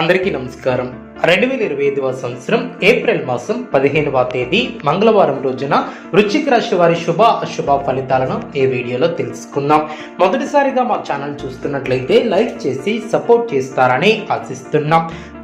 అందరికీ నమస్కారం. రెండు వేల ఇరవై ఐదవ సంవత్సరం ఏప్రిల్ మాసం పదిహేనవ తేదీ మంగళవారం రోజున వృశ్చిక రాశి వారి శుభ అశుభ ఫలితాలను ఈ వీడియోలో తెలుసుకుందాం. మొదటిసారిగా మా ఛానల్ చూస్తున్నట్లయితే లైక్ చేసి సపోర్ట్ చేస్తారని ఆశిస్తున్నాం.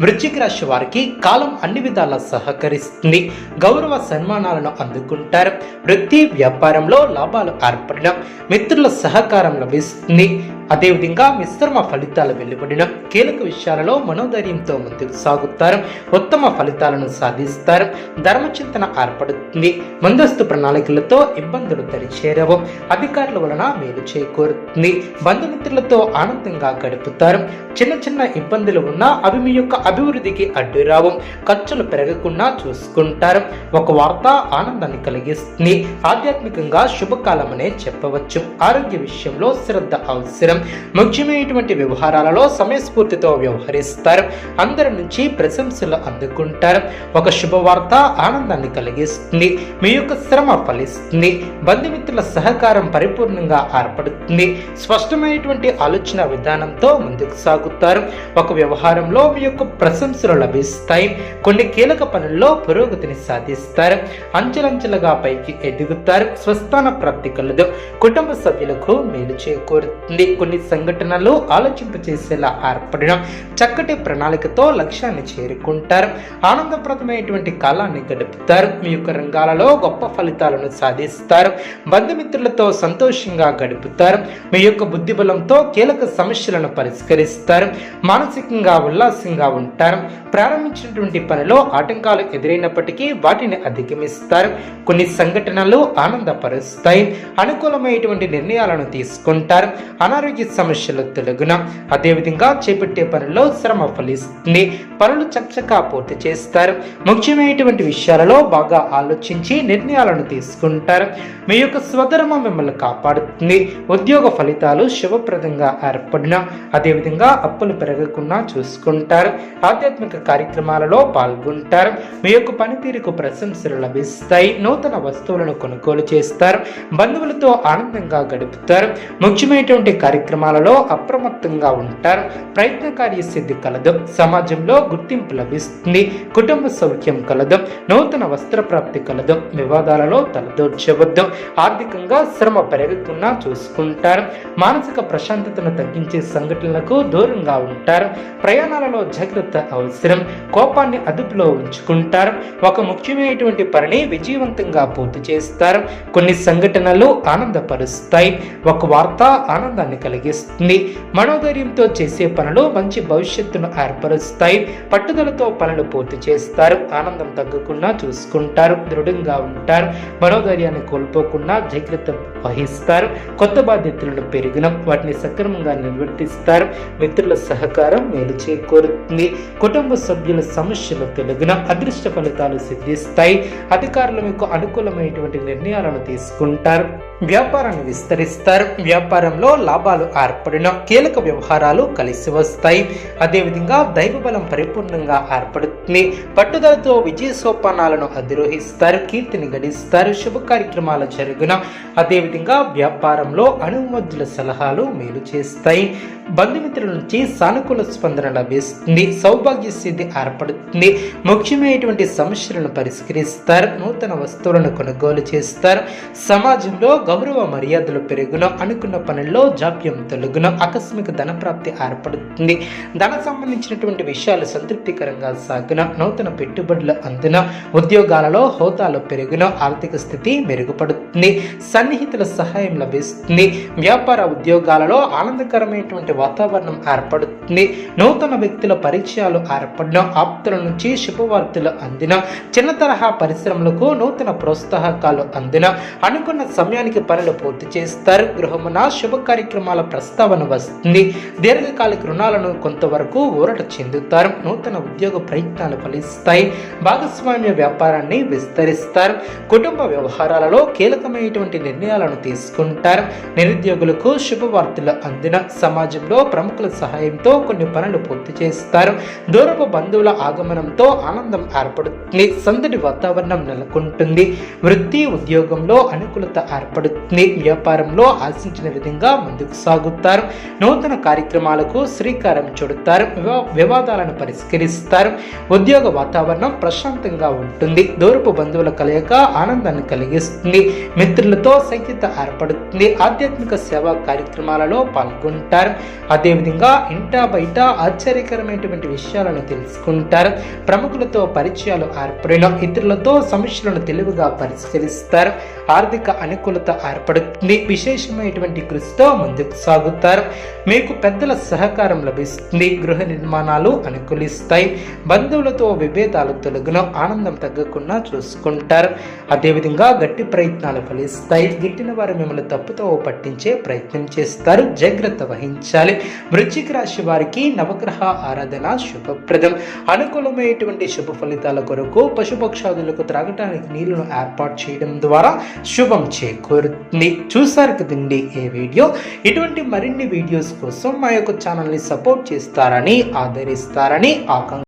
వృశ్చిక రాశి వారికి కాలం అన్ని విధాలా సహకరిస్తుంది. గౌరవ సన్మానాలను అందుకుంటారు. వృత్తి వ్యాపారంలో లాభాలు ఏర్పడడం మిత్రుల సహకారం లభిస్తుంది. అదేవిధంగా మిశ్రమ ఫలితాలు వెలువడిన కీలక విషయాలలో మనోధైర్యంతో ముందుకు సాగుతారు. ఉత్తమ ఫలితాలను సాధిస్తారు. ధర్మచింతన ఏర్పడుతుంది. ముందస్తు ప్రణాళికలతో ఇబ్బందులు దరిచేరవు. అధికారుల వలన మేలు చేకూరుతుంది. బంధుమిత్రులతో ఆనందంగా గడుపుతారు. చిన్న చిన్న ఇబ్బందులు ఉన్నా అవి మీ యొక్క అభివృద్ధికి అడ్డురావు ఖర్చులు పెరగకుండా చూసుకుంటారు. ఒక వార్త ఆనందాన్ని కలిగిస్తుంది. ఆధ్యాత్మికంగా శుభకాలమనే చెప్పవచ్చు. ఆరోగ్య విషయంలో శ్రద్ధ అవసరం. ముఖ్యమైనటువంటి వ్యవహారాలలో సమయస్ఫూర్తితో వ్యవహరిస్తారు. అందరి నుంచి ప్రశంసలు అందుకుంటారు. ఒక శుభవార్త ఆనందాన్ని కలిగిస్తుంది. మీ యొక్క శ్రమ ఫలిస్తుంది. బంధుమిత్రుల సహకారం పరిపూర్ణంగా ఏర్పడుతుంది. స్పష్టమైనటువంటి ఆలోచన విధానంతో ముందుకు సాగుతారు. ఒక వ్యవహారంలో మీ యొక్క ప్రశంసలు లభిస్తాయి. కొన్ని కీలక పనుల్లో పురోగతిని సాధిస్తారు. అంచెలంచెలుగా పైకి ఎదుగుతారు. స్వస్థాన ప్రాప్తి కలదు. కుటుంబ సభ్యులకు మేలు చేకూరుతుంది. కొన్ని సంఘటనలు ఆలోచింపచేసేలా ఏర్పడిన చక్కటి ప్రణాళికతో లక్ష్యాన్ని చేరుకుంటారు. ఆనందప్రదమైనటువంటి కాలాన్ని గడుపుతారు. మీ యొక్క రంగాలలో గొప్ప ఫలితాలను సాధిస్తారు. బంధుమిత్రులతో సంతోషంగా గడుపుతారు. మీ యొక్క బుద్ధి బలంతో కీలక సమస్యలను పరిష్కరిస్తారు. మానసికంగా ఉల్లాసంగా ఉంటారు. ప్రారంభించినటువంటి పనిలో ఆటంకాలు ఎదురైనప్పటికీ వాటిని అధిగమిస్తారు. కొన్ని సంఘటనలు ఆనందపరుస్తాయి. అనుకూలమైనటువంటి నిర్ణయాలను తీసుకుంటారు. అనారోగ్య సమస్యలు తొలగున. అదేవిధంగా చేపట్టే పనుల్లో శ్రమ ఫలిస్తుంది. పనులు చక్కగా పూర్తి చేస్తారు. ముఖ్యమైనటువంటి విషయాలలో బాగా ఆలోచించి నిర్ణయాలను తీసుకుంటారు. మీ యొక్క స్వధర్మం మిమ్మల్ని కాపాడుతుంది. ఉద్యోగ ఫలితాలు శుభప్రదంగా ఏర్పడిన అదేవిధంగా అప్పులు పెరగకుండా చూసుకుంటారు. ఆధ్యాత్మిక కార్యక్రమాలలో పాల్గొంటారు. మీ యొక్క పనితీరుకు ప్రశంసలు లభిస్తాయి. నూతన వస్తువులను కొనుగోలు చేస్తారు. బంధువులతో ఆనందంగా గడుపుతారు. ముఖ్యమైనటువంటి కార్యక్రమాలలో అప్రమత్తంగా ఉంటారు. ప్రయత్నకార్య సిద్ధి కలదు. సమాజంలో గుర్తింపు లభిస్తుంది. కుటుంబ సౌఖ్యం కలదు. నూతన వస్త్ర ప్రాప్తి కలదు. వివాదాలలో తలదోడ్చవద్దు ఆర్థికంగా శ్రమ పెరగకుండా చూసుకుంటారు. మానసిక ప్రశాంతతను తగ్గించే సంఘటనలకు దూరంగా ఉంటారు. ప్రయాణాలలో జాగ్రత్త అవసరం. కోపాన్ని అదుపులో ఉంచుకుంటారు. ఒక ముఖ్యమైనటువంటి పనిని విజయవంతంగా పూర్తి చేస్తారు. కొన్ని సంఘటనలు ఆనందపరుస్తాయి. ఒక వార్త ఆనందాన్ని కలిగిస్తుంది. మనోధైర్యంతో చేసే పనులు మంచి భవిష్యత్తును ఏర్పరుస్తాయి. పట్టుదలతో పనులు పూర్తి చేస్తారు. ఆనందం తగ్గకుండా చూసుకుంటారు. దృఢంగా ఉంటారు. మనోధైర్యాన్ని కోల్పోకుండా జాగ్రత్త వహిస్తారు. కొత్త బాధ్యతలను పెరిగిన. వాటిని సక్రమంగా నిర్వర్తిస్తారు. మిత్రుల సహకారం మేలు చేకూరుతుంది. కుటుంబ సభ్యుల సమస్యలు తొలగిన అదృష్ట ఫలితాలు సిద్ధిస్తాయి. అధికారులు మీకు అనుకూలమైనటువంటి నిర్ణయాలను తీసుకుంటారు. వ్యాపారాన్ని విస్తరిస్తారు. వ్యాపారంలో లాభాలు ఏర్పడిన కీలక వ్యవహారాలు కలిసి వస్తాయి. అదేవిధంగా దైవబలం పరిపూర్ణంగా ఏర్పడుతుంది. పట్టుదలతో విజయ సోపానాలను అధిరోహిస్తారు. కీర్తిని గడిస్తారు శుభ కార్యక్రమాలు జరుగున. అదేవిధంగా వ్యాపారంలో అనుమతుల సలహాలు మేలు చేస్తాయి. బంధుమిత్రుల నుంచి సానుకూల స్పందన లభిస్తుంది. సౌభాగ్య సిద్ధి ఏర్పడుతుంది. ముఖ్యమైనటువంటి సమస్యలను పరిష్కరిస్తారు. నూతన వస్తువులను కొనుగోలు చేస్తారు. సమాజంలో గౌరవ మర్యాదలు పెరుగున అనుకున్న పనుల్లో జాప్యం తొలగున ఆకస్మిక ధన ప్రాప్తి ఏర్పడుతుంది. ధన సంబంధించినటువంటి విషయాలు సంతృప్తికరంగా సాగున నూతన పెట్టుబడులు అందున ఉద్యోగాలలో హోదాలు పెరుగున ఆర్థిక స్థితి మెరుగుపడుతుంది లభిస్తుంది సన్నిహితుల సహాయం లభిస్తుంది వ్యాపార ఉద్యోగాలలో ఆనందకరమైనటువంటి వాతావరణం ఏర్పడుతుంది నూతన వ్యక్తుల పరిచయాలు ఏర్పడిన ఆప్తుల నుంచి శుభవార్తలు అందిన చిన్న తరహా పరిశ్రమలకు నూతన ప్రోత్సాహకాలు అందిన అనుకున్న సమయానికి పనులు పూర్తి చేస్తారు గృహమున శుభ కార్యక్రమాల ప్రస్తావన వస్తుంది దీర్ఘకాలిక రుణాలను కొంతవరకు ఊరట చెందుతారు నూతన ఉద్యోగ ప్రయత్నాలు ఫలిస్తాయి భాగస్వామ్య వ్యాపారాన్ని విస్తరిస్తారు కుటుంబ వ్యవహారాలలో కీలక కీలకమైనటువంటి నిర్ణయాలను తీసుకుంటారు. నిరుద్యోగులకు శుభవార్తలు అందిన సమాజంలో ప్రముఖుల సహాయంతో కొన్ని పనులు పూర్తి చేస్తారు. దూరపు బంధువుల ఆగమనంతో ఆనందం ఏర్పడుతుంది. సందడి వాతావరణం నెలకొంటుంది. వృత్తి ఉద్యోగంలో అనుకూలత ఏర్పడుతుంది. వ్యాపారంలో ఆశించిన విధంగా ముందుకు సాగుతారు. నూతన కార్యక్రమాలకు శ్రీకారం చుడతారు. వివా- వివాదాలను పరిష్కరిస్తారు. ఉద్యోగ వాతావరణం ప్రశాంతంగా ఉంటుంది. దూరపు బంధువుల కలయిక ఆనందాన్ని కలిగిస్తుంది. మిత్రులతో సంఖ్యత ఏర్పడుతుంది. ఆధ్యాత్మిక సేవా కార్యక్రమాలలో పాల్గొంటారు. అదేవిధంగా ఇంటా బయట ఆశ్చర్యకరమైనటువంటి విషయాలను తెలుసుకుంటారు. ప్రముఖులతో పరిచయాలు ఏర్పడిన ఇతరులతో సమస్యలను తెలివిగా పరిష్కరిస్తారు ఆర్థిక అనుకూలత ఏర్పడుతుంది. విశేషమైనటువంటి కృషితో ముందుకు సాగుతారు. మీకు పెద్దల సహకారం లభిస్తుంది. గృహ నిర్మాణాలు అనుకూలిస్తాయి. బంధువులతో విభేదాలు తొలగిన ఆనందం తగ్గకుండా చూసుకుంటారు. అదేవిధంగా గట్టి ప్రయత్నాలు ఫలిస్తాయి. గిట్టిన వారు మిమ్మల్ని తప్పుతో పట్టించే ప్రయత్నం చేస్తారు. జాగ్రత్త వహించాలి. వృశ్చిక రాశి వారికి నవగ్రహ ఆరాధన శుభప్రదం. అనుకూలమైనటువంటి శుభ ఫలితాల కొరకు పశుపక్షాదులకు త్రాగటానికి నీళ్ళను ఏర్పాటు చేయడం ద్వారా శుభం చేకూరుతుంది. చూసారు కదండి ఏ వీడియో? ఇటువంటి మరిన్ని వీడియోస్ కోసం మా యొక్క ఛానల్ని సపోర్ట్ చేస్తారని ఆదరిస్తారని ఆకాంక్ష